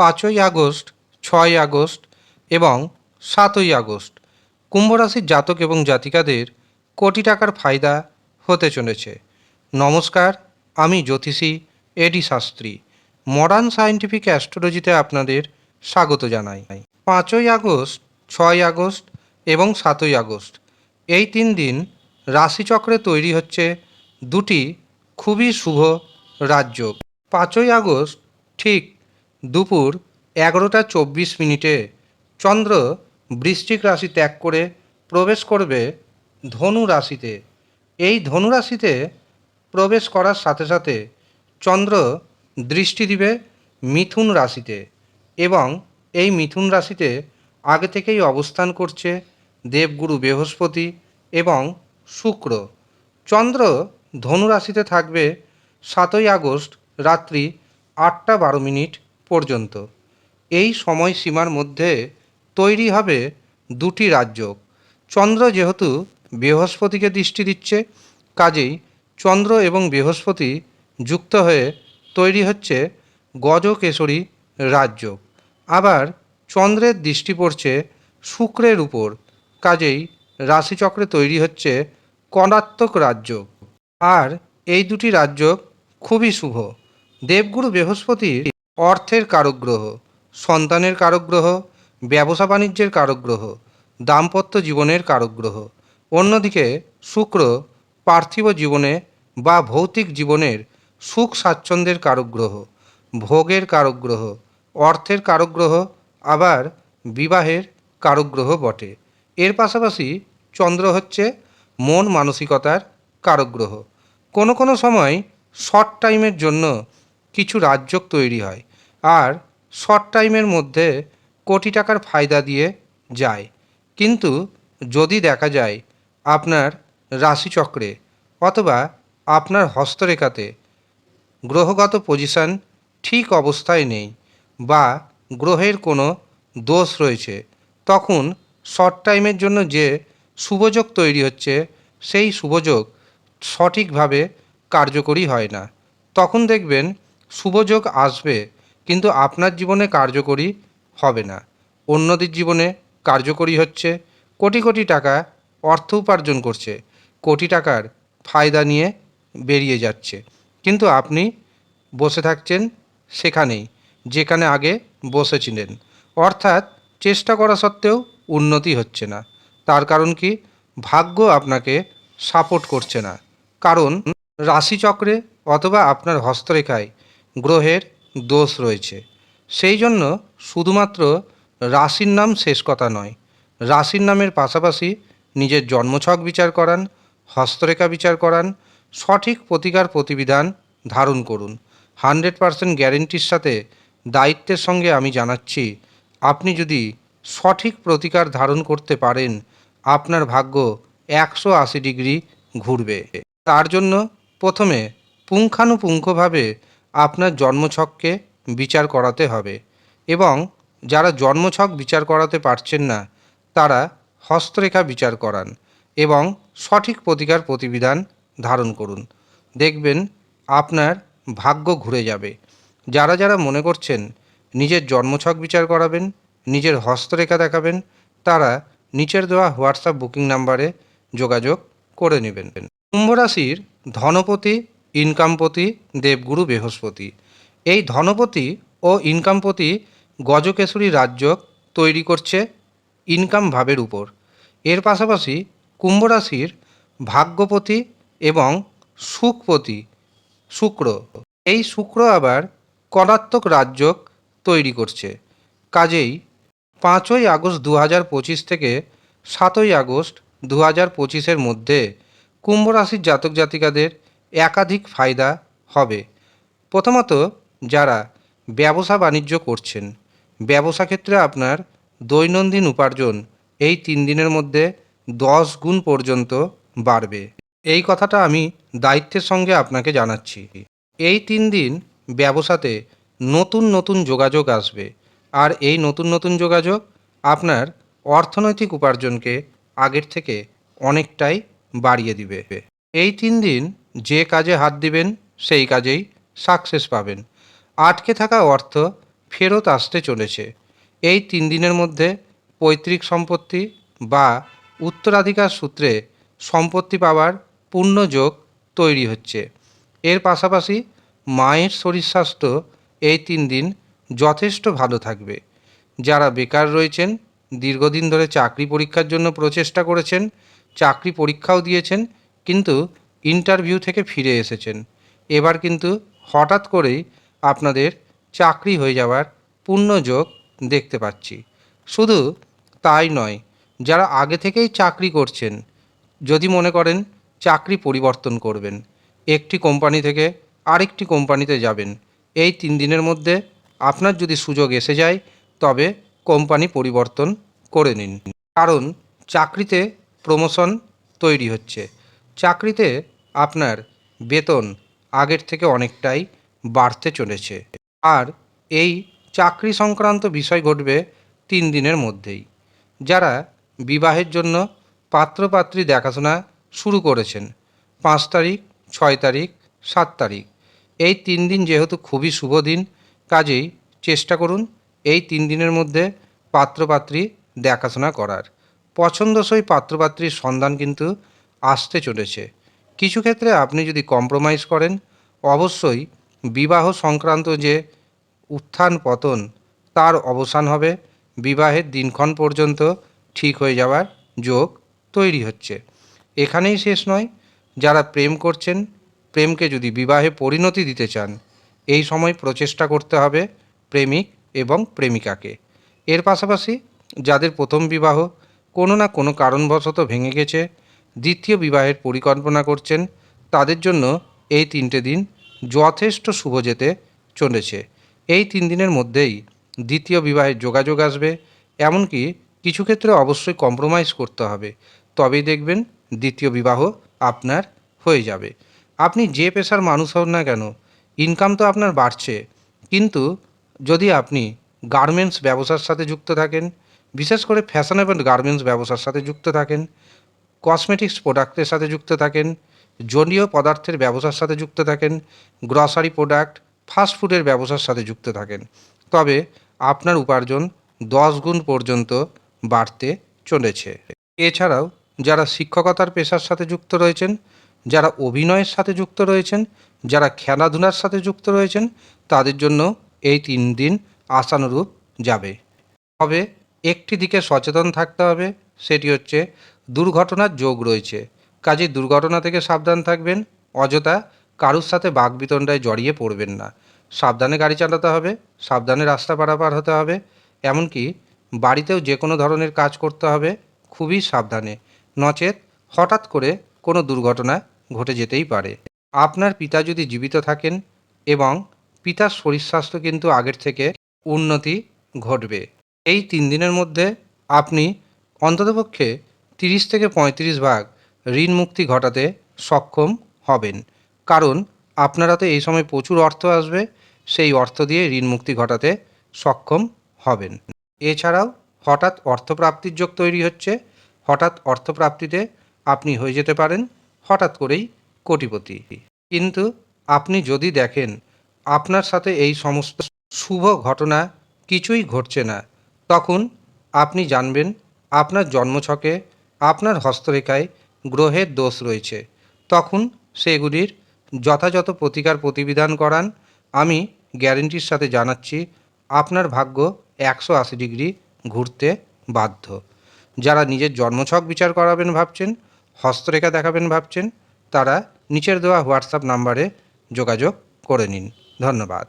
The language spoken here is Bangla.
পাঁচই আগস্ট, ছয় আগস্ট এবং সাতই আগস্ট কুম্ভ রাশির জাতক এবং জাতিকাদের কোটি টাকার ফায়দা হতে চলেছে। নমস্কার, আমি জ্যোতিষী এডি শাস্ত্রী। মডার্ন সায়েন্টিফিক অ্যাস্ট্রোলজিতে আপনাদের স্বাগত জানাই। পাঁচই আগস্ট, ছয় আগস্ট এবং সাতই আগস্ট এই তিন দিন রাশিচক্রে তৈরি হচ্ছে দুটি খুবই শুভ রাজযোগ। পাঁচই আগস্ট ঠিক দুপুর এগারোটা চব্বিশ মিনিটে চন্দ্র বৃশ্চিক রাশি ত্যাগ করে প্রবেশ করবে ধনু রাশিতে। এই ধনু রাশিতে প্রবেশ করার সাথে সাথে চন্দ্র দৃষ্টি দিবে মিথুন রাশিতে এবং এই মিথুন রাশিতে আগে থেকেই অবস্থান করছে দেবগুরু বৃহস্পতি এবং শুক্র। চন্দ্র ধনু রাশিতে থাকবে সাতই আগস্ট রাত্রি আটটা বারো মিনিট পর্যন্ত। এই সময়সীমার মধ্যে তৈরি হবে দুটি রাজ্য। চন্দ্র যেহেতু বৃহস্পতিকে দৃষ্টি দিচ্ছে, কাজেই চন্দ্র এবং বৃহস্পতি যুক্ত হয়ে তৈরি হচ্ছে গজকেশরী রাজ্য। আবার চন্দ্রের দৃষ্টি পড়ছে শুক্রের উপর, কাজেই রাশিচক্রে তৈরি হচ্ছে কণাত্মক রাজ্য। আর এই দুটি রাজ্য খুবই শুভ। দেবগুরু বৃহস্পতি অর্থের কারক গ্রহ সন্তানের কারক গ্রহ ব্যবসা বাণিজ্যের কারক গ্রহ দাম্পত্য জীবনের কারক গ্রহ অন্যদিকে শুক্র পার্থিব জীবনে বা ভৌতিক জীবনের সুখ স্বাচ্ছন্দ্যের কারক গ্রহ ভোগের কারক গ্রহ অর্থের কারক গ্রহ আবার বিবাহের কারক গ্রহ বটে। এর পাশাপাশি চন্দ্র হচ্ছে মন মানসিকতার কারক গ্রহ কোনো কোনো সময় শর্ট টাইমের জন্য কিছু রাজযোগ তৈরি হয় আর শর্ট টাইমের মধ্যে কোটি টাকার ফায়দা দিয়ে যায়। কিন্তু যদি দেখা যায় আপনার রাশিচক্রে অথবা আপনার হস্তরেখাতে গ্রহগত পজিশন ঠিক অবস্থায় নেই বা গ্রহের কোনো দোষ রয়েছে, তখন শর্ট টাইমের জন্য যে শুভযোগ তৈরি হচ্ছে, সেই শুভযোগ সঠিকভাবে কার্যকরী হয় না। তখন দেখবেন শুভযোগ আসবে, কিন্তু আপনার জীবনে কার্যকরী হবে না। অন্যদের জীবনে কার্যকরী হচ্ছে কোটি কোটি টাকা অর্থ উপার্জন করছে, কোটি টাকার ফায়দা নিয়ে বেরিয়ে যাচ্ছে। কিন্তু আপনি বসে থাকছেন সেখানেই, যেখানে আগে বসেছিলেন। অর্থাৎ চেষ্টা করা সত্ত্বেও উন্নতি হচ্ছে না। তার কারণ কি? ভাগ্য আপনাকে সাপোর্ট করছে না। কারণ রাশিচক্রে অথবা আপনার হস্তরেখায় গ্রহের দোষ রয়েছে। সেই জন্য শুধুমাত্র রাশির নাম শেষ কথা নয়, রাশির নামের পাশাপাশি নিজের জন্মছক বিচার করান, হস্তরেখা বিচার করান, সঠিক প্রতিকার প্রতিবিধান ধারণ করুন। হান্ড্রেড পারসেন্ট গ্যারেন্টির সাথে দায়িত্বের সঙ্গে আমি জানাচ্ছি, আপনি যদি সঠিক প্রতিকার ধারণ করতে পারেন, আপনার ভাগ্য একশো আশি ডিগ্রি ঘুরবে। তার জন্য প্রথমে পুঙ্খানুপুঙ্খভাবে আপনার জন্মছককে বিচার করাতে হবে এবং যারা জন্মছক বিচার করাতে পারছেন না, তারা হস্তরেখা বিচার করান এবং সঠিক প্রতিকার প্রতিবিধান ধারণ করুন। দেখবেন আপনার ভাগ্য ঘুরে যাবে। যারা যারা মনে করছেন নিজের জন্মছক বিচার করাবেন, নিজের হস্তরেখা দেখাবেন, তারা নিচের দেওয়া হোয়াটসঅ্যাপ বুকিং নাম্বারে যোগাযোগ করে নেবেন। কুম্ভ রাশির ধনপতি ইনকামপতি, দেবগুরু বৃহস্পতি। এই ধনপতি ও ইনকামপতি গজকেশরী রাজ্য তৈরি করছে ইনকাম ভাবের উপর। এর পাশাপাশি কুম্ভ রাশির ভাগ্যপতি এবং সুখপতি শুক্র। এই শুক্র আবার কণাত্মক রাজ্য তৈরি করছে। কাজেই পাঁচই আগস্ট দু হাজার পঁচিশ থেকে সাতই আগস্ট দু হাজার পঁচিশের মধ্যে কুম্ভ রাশির জাতক জাতিকাদের একাধিক ফায়দা হবে। প্রথমত, যারা ব্যবসা বাণিজ্য করছেন, ব্যবসা ক্ষেত্রে আপনার দৈনন্দিন উপার্জন এই তিন দিনের মধ্যে দশ গুণ পর্যন্ত বাড়বে। এই কথাটা আমি দায়িত্বের সঙ্গে আপনাকে জানাচ্ছি। এই তিন দিন ব্যবসাতে নতুন নতুন যোগাযোগ আসবে আর এই নতুন নতুন যোগাযোগ আপনার অর্থনৈতিক উপার্জনকে আগের থেকে অনেকটাই বাড়িয়ে দিবে। এই তিন দিন যে কাজে হাত দিবেন, সেই কাজেই সাকসেস পাবেন। আটকে থাকা অর্থ ফেরত আসতে চলেছে। এই তিন দিনের মধ্যে পৈতৃক সম্পত্তি বা উত্তরাধিকার সূত্রে সম্পত্তি পাওয়ার পূর্ণ যোগ তৈরি হচ্ছে। এর পাশাপাশি মায়ের শরীর স্বাস্থ্য এই তিন দিন যথেষ্ট ভালো থাকবে। যারা বেকার রয়েছেন, দীর্ঘদিন ধরে চাকরি পরীক্ষার জন্য প্রচেষ্টা করেছেন, চাকরি পরীক্ষাও দিয়েছেন, কিন্তু ইন্টারভিউ থেকে ফিরে এসেছেন। এবার কিন্তু হঠাৎ করেই আপনাদের চাকরি হয়ে যাওয়ার পূর্ণ যোগ দেখতে পাচ্ছি। শুধু তাই নয়, যারা আগে থেকেই চাকরি করছেন, যদি মনে করেন চাকরি পরিবর্তন করবেন, একটি কোম্পানি থেকে আরেকটি কোম্পানিতে যাবেন, এই তিন দিনের মধ্যে আপনার যদি সুযোগ এসে যায়, তবে কোম্পানি পরিবর্তন করে নিন। কারণ চাকরিতে প্রমোশন তৈরি হচ্ছে। চাকরিতে আপনার বেতন আগের থেকে অনেকটাই বাড়তে চলেছে। আর এই চাকরি সংক্রান্ত বিষয় ঘটবে তিন দিনের মধ্যেই। যারা বিবাহের জন্য পাত্রপাত্রী দেখাশোনা শুরু করেছেন, পাঁচ তারিখ, ছয় তারিখ, সাত তারিখ, এই তিন দিন যেহেতু খুবই শুভ দিন, কাজেই চেষ্টা করুন এই তিন দিনের মধ্যে পাত্রপাত্রী দেখাশোনা করার। পছন্দসই পাত্রপাত্রীর সন্ধান কিন্তু আসতে চলেছে। কিছু ক্ষেত্রে আপনি যদি কম্প্রোমাইজ করেন, অবশ্যই বিবাহ সংক্রান্ত যে উত্থান পতন, তার অবসান হবে। বিবাহের দিনক্ষণ পর্যন্ত ঠিক হয়ে যাওয়ার যোগ তৈরি হচ্ছে। এখানেই শেষ নয়, যারা প্রেম করছেন, প্রেমকে যদি বিবাহে পরিণতি দিতে চান, এই সময় প্রচেষ্টা করতে হবে প্রেমিক এবং প্রেমিকাকে। এর পাশাপাশি যাদের প্রথম বিবাহ কোনো না কোনো কারণবশত ভেঙে গেছে দ্বিতীয় বিবাহের পরিকল্পনা করছেন। তাদের জন্য এই তিনটে দিন যথেষ্ট শুভ যেতে চলেছে। এই তিন দিনের মধ্যেই দ্বিতীয় বিবাহের যোগাযোগ আসবে। এমনকি কিছু ক্ষেত্রে অবশ্যই কম্প্রোমাইজ করতে হবে। তবেই দেখবেন দ্বিতীয় বিবাহ আপনার হয়ে যাবে। আপনি যে পেশার মানুষ হন না কেন ইনকাম তো আপনার বাড়ছে। কিন্তু যদি আপনি গার্মেন্টস ব্যবসার সাথে যুক্ত থাকেন, বিশেষ করে ফ্যাশনেবল গার্মেন্টস ব্যবসার সাথে যুক্ত থাকেন কসমেটিক্স প্রোডাক্টের সাথে যুক্ত থাকেন, জলীয় পদার্থের ব্যবসার সাথে যুক্ত থাকেন গ্রসারি প্রোডাক্ট ফাস্ট ফুডের ব্যবসার সাথে যুক্ত থাকেন। তবে আপনার উপার্জন দশ গুণ পর্যন্ত বাড়তে চলেছে। এছাড়াও যারা শিক্ষকতার পেশার সাথে যুক্ত রয়েছেন, যারা অভিনয়ের সাথে যুক্ত রয়েছেন, যারা খেলাধুলার সাথে যুক্ত রয়েছেন, তাদের জন্য এই তিন দিন আশানুরূপ যাবে। তবে একটি দিকে সচেতন থাকতে হবে, সেটি হচ্ছে দুর্ঘটনার যোগ রয়েছে। কাজে দুর্ঘটনা থেকে সাবধান থাকবেন। অযথা কারুর সাথে বাগবিতণ্ডায় জড়িয়ে পড়বেন না। সাবধানে গাড়ি চালাতে হবে, সাবধানে রাস্তা পারাপার হতে হবে, এমনকি বাড়িতেও যে কোনো ধরনের কাজ করতে হবে, খুবই সাবধানে। নচেত হঠাৎ করে কোনো দুর্ঘটনা ঘটে যেতেই পারে। আপনার পিতা যদি জীবিত থাকেন এবং পিতার শরীর স্বাস্থ্য কিন্তু আগের থেকে উন্নতি ঘটবে। এই তিন দিনের মধ্যে আপনি অন্ততপক্ষে তিরিশ থেকে পঁয়ত্রিশ ভাগ ঋণ মুক্তি ঘটাতে সক্ষম হবেন। কারণ আপনারা তো এই সময় প্রচুর অর্থ আসবে, সেই অর্থ দিয়ে ঋণ মুক্তি ঘটাতে সক্ষম হবেন। এছাড়াও হঠাৎ অর্থপ্রাপ্তির যোগ তৈরি হচ্ছে। হঠাৎ অর্থপ্রাপ্তিতে আপনি হয়ে যেতে পারেন, হঠাৎ করেই কোটিপতি। কিন্তু আপনি যদি দেখেন আপনার সাথে এই সমস্ত শুভ ঘটনা কিছুই ঘটছে না, তখন আপনি জানবেন আপনার জন্মছকে আপনার হস্তরেখায় গ্রহের দোষ রয়েছে। তখন সেগুলির যথাযথ প্রতিকার প্রতিবিধান করান। আমি গ্যারেন্টির সাথে জানাচ্ছি, আপনার ভাগ্য একশো আশি ডিগ্রি ঘুরতে বাধ্য। যারা নিজের জন্মছক বিচার করাবেন ভাবছেন, হস্তরেখা দেখাবেন ভাবছেন, তারা নিচের দেওয়া হোয়াটসঅ্যাপ নাম্বারে যোগাযোগ করে নিন। ধন্যবাদ।